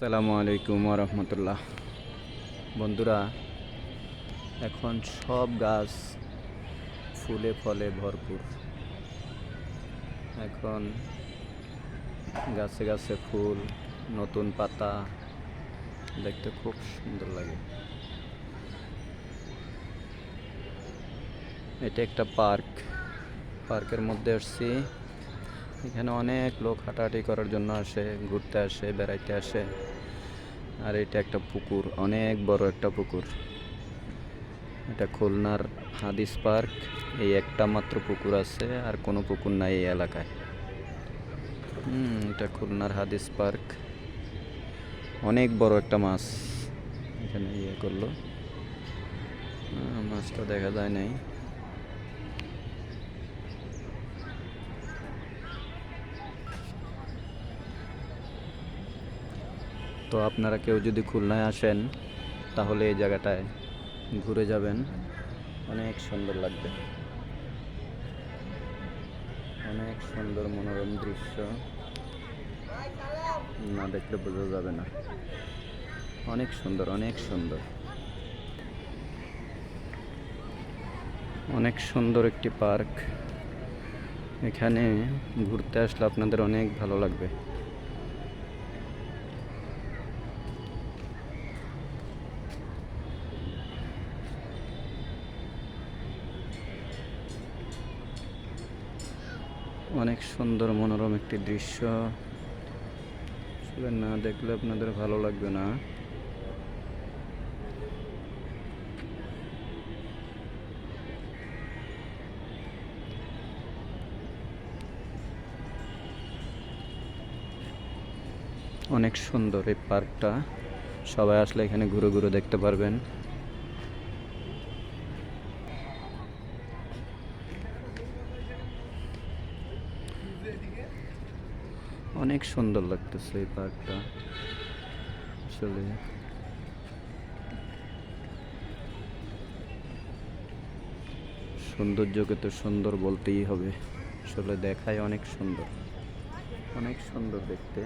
আসসালামু আলাইকুম রহমতুল্লাহ বন্ধুরা, এখন সব গাছ ফুলে ফলে ভরপুর। এখন গাছে গাছে ফুল, নতুন পাতা, দেখতে খুব সুন্দর লাগে। এটা একটা পার্ক। পার্কের মধ্যে আসছি। এখানে অনেক লোক হাঁটাহাঁটি করার জন্য আসে, ঘুরতে আসে, বেড়াইতে আসে। আর এটা একটা পুকুর, অনেক বড় একটা পুকুর। এটা খুলনার হাদিস পার্ক। এই একটা মাত্র পুকুর আছে, আর কোনো পুকুর নাই এই এলাকায়। হুম, এটা খুলনার হাদিস পার্ক। অনেক বড় একটা মাছ এখানে ইয়ে করল। মাছটা দেখা যায় নাই। তো আপনারা কেউ যদি খুলনায় আসেন, তাহলে এই জায়গাটায় ঘুরে যাবেন। অনেক সুন্দর লাগবে। অনেক সুন্দর মনোরম দৃশ্য। না দেখলে বোঝা যাবে না। অনেক সুন্দর অনেক সুন্দর। অনেক সুন্দর একটি পার্ক। এখানে ঘুরতে আসলে আপনাদের অনেক ভালো লাগবে। অনেক সুন্দর মনোরম একটি দৃশ্য। আসলে না দেখলে আপনাদের ভালো লাগবে না। অনেক সুন্দর এই পার্কটা। সবাই আসলে এখানে ঘুরে ঘুরে দেখতে পারবেন। অনেক সুন্দর লাগতেছে এই পার্কটা। আসলে। সৌন্দর্যকে তো সুন্দর বলতেই হবে। আসলে দেখায় অনেক সুন্দর। অনেক সুন্দর দেখতে।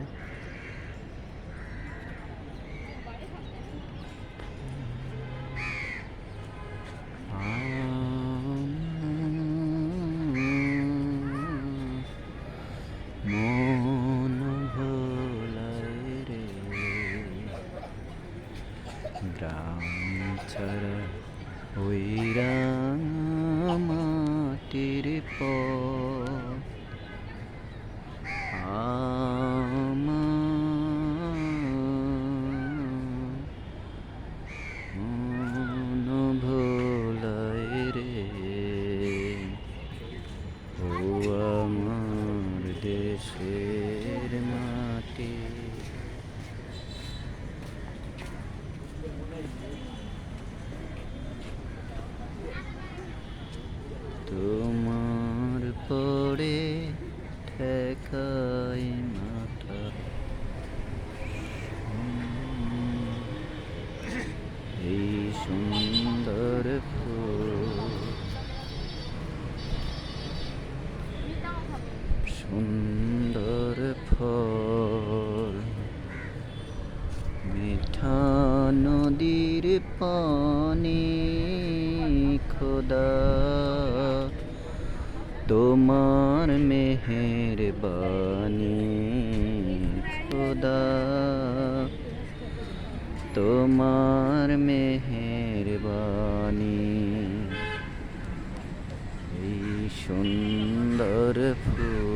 মন ভোলায় রে। ও আমার দেশের মাটি। তোমার পরে ঠেকাই মাথা এই সুন্দর সুন্দর ফল। মিঠা নদীর পানি খোদা। তোমার মেহের বানি খোদা। তোমার মেহের বাণী এই সুন্দর ফুল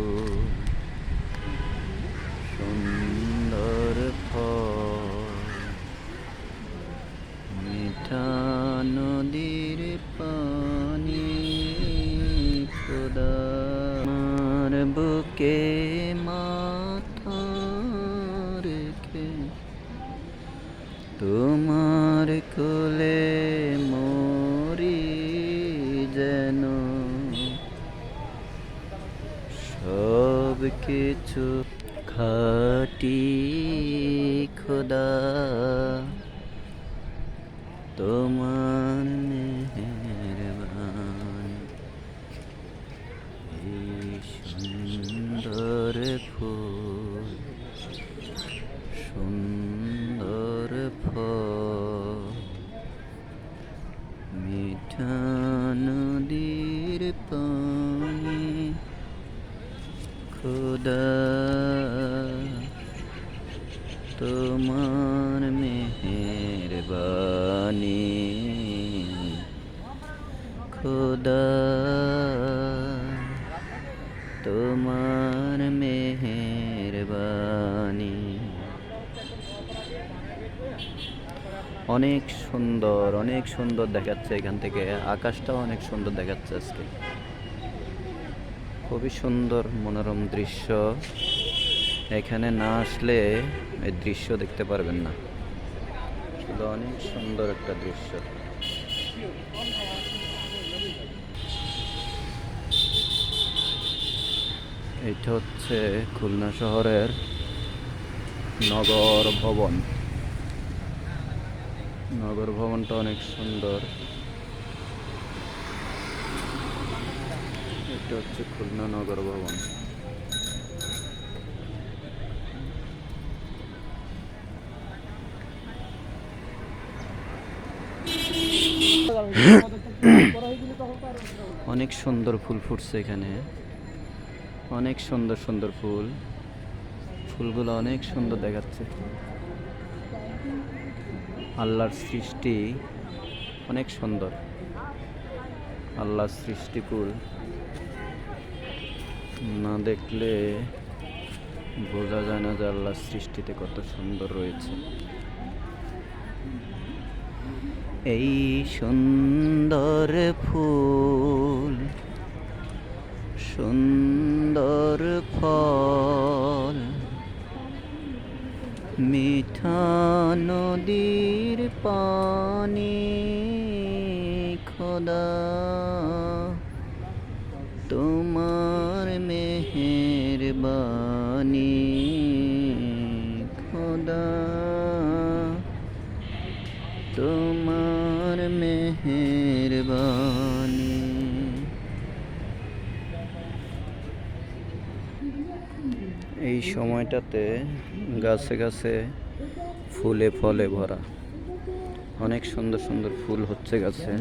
কিছু খাটি খোদা। তোমার সুন্দর ফুল। খোদা তোমার মেহেরবানি অনেক সুন্দর অনেক সুন্দর দেখাচ্ছে এখান থেকে। আকাশটাও অনেক সুন্দর দেখাচ্ছে আজকে। খুবই সুন্দর, মনোরম দৃশ্য। এখানে না আসলে এই দৃশ্য দেখতে পারবেন না। শুধু অনেক সুন্দর একটা দৃশ্য। এটা হচ্ছে খুলনা শহরের নগর ভবন। নগর ভবনটা অনেক সুন্দর। এটা হচ্ছে খুলনা নগর ভবন। অনেক সুন্দর ফুল ফুটছে এখানে। অনেক সুন্দর সুন্দর ফুল। ফুলগুলো অনেক সুন্দর দেখাচ্ছে। আল্লাহর সৃষ্টি অনেক সুন্দর। আল্লাহর সৃষ্টি ফুল। না দেখলে বোঝা যায় না যে আল্লাহর সৃষ্টিতে কত সুন্দর রয়েছে। এই সুন্দর ফুল, সুন্দর ফল। মিঠা নদীর পানি খোদা তোমার মেহেরবানি খোদা তোমার মেহেরবানি এই সময়টাতে গাছে গাছে ফুলে ফলে ভরা। অনেক সুন্দর সুন্দর ফুল হচ্ছে গাছে।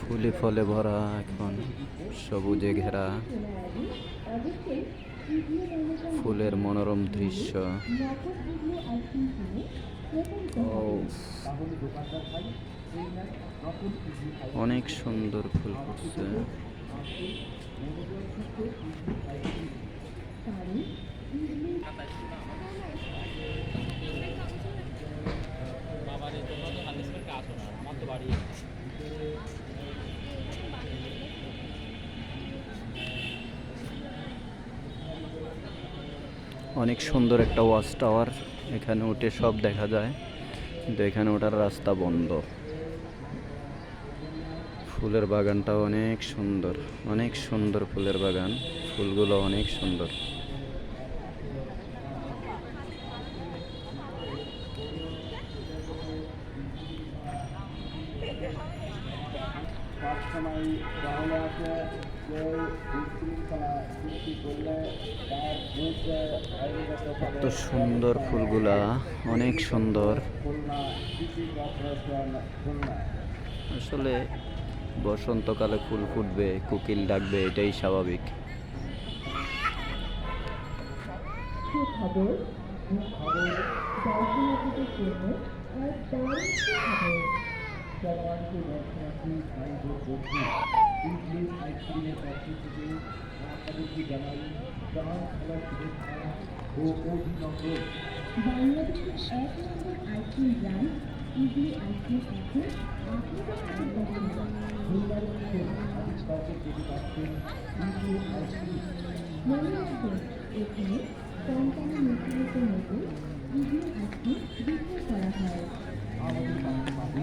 ফুলে ফলে ভরা এখন সবুজে ঘেরা। ফুলের মনোরম দৃশ্য। অনেক সুন্দর ফুল ফুটছে। অনেক সুন্দর একটা ওয়াচ টাওয়ার এখানে উঠে সব দেখা যায়। কিন্তু এখানে ওঠার রাস্তা বন্ধ। ফুলের বাগানটাও অনেক সুন্দর অনেক সুন্দর ফুলের বাগান, ফুলগুলো অনেক সুন্দর। কত সুন্দর ফুলগুলা, অনেক সুন্দর। আসলে বসন্তকালে ফুল ফুটবে কোকিল ডাকবে এটাই স্বাভাবিক। বাংলাদেশের এক নম্বর ব্র্যান্ড মনে রাখবেন এখানে কোম্পানি নির্ধারিত মতো ইডলি আইসক্রিম বিক্রি করা হয় আমাদের মাঝে মাঝে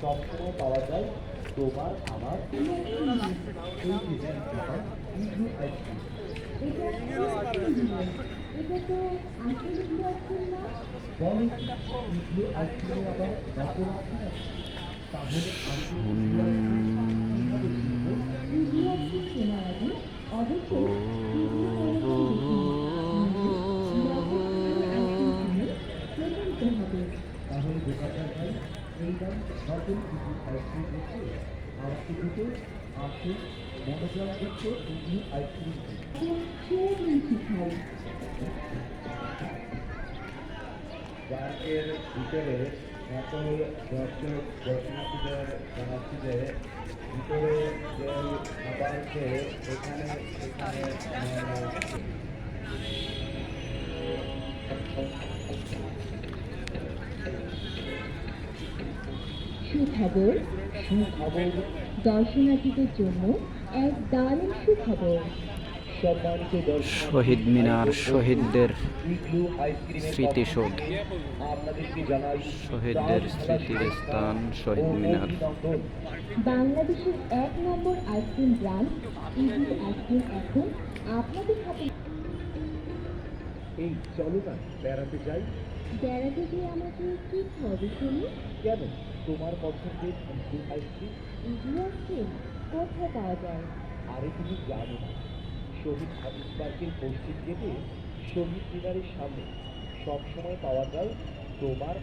সবসময় পাওয়া যায় তোমার আমার এই তাহলে দোকানদার ভাই এই দাম নতুন ইডলি আইসক্রিম হচ্ছে আর শুধুতে আছে মনোগ্রামযুক্ত ইডলি আইসক্রিম খেয়ে নিয়েছি খাই পার্কের ভিতরে সকল দর্শক, দর্শনার্থীদের যে ভিতরে যে খাবার খেয়ে এখানে এখানে সুখবর সুখবর দর্শনার্থীদের জন্য এক দারুণ সুখবর। শহীদ মিনার শহীদদের স্মৃতিসৌধ। শহীদদের স্মৃতির স্থান শহীদ মিনার। বাংলাদেশের এক নম্বর ice cream brand ED ice cream এখন আপনাদের হাতে। এই চলো না বেড়াতে যাই। বেড়াতে গিয়ে আমাকে কি খাওয়াবে শুনি কেন? তোমার পছন্দের ইগলু আইসক্রিম ইডি আইসক্রিম কোথায় পাওয়া যায়? আরে তুমি জানো না শহীদ হাবিব পার্কের পশ্চিম গেটে শহীদ মিনারের সামনে সবসময় পাওয়া যায় তোমার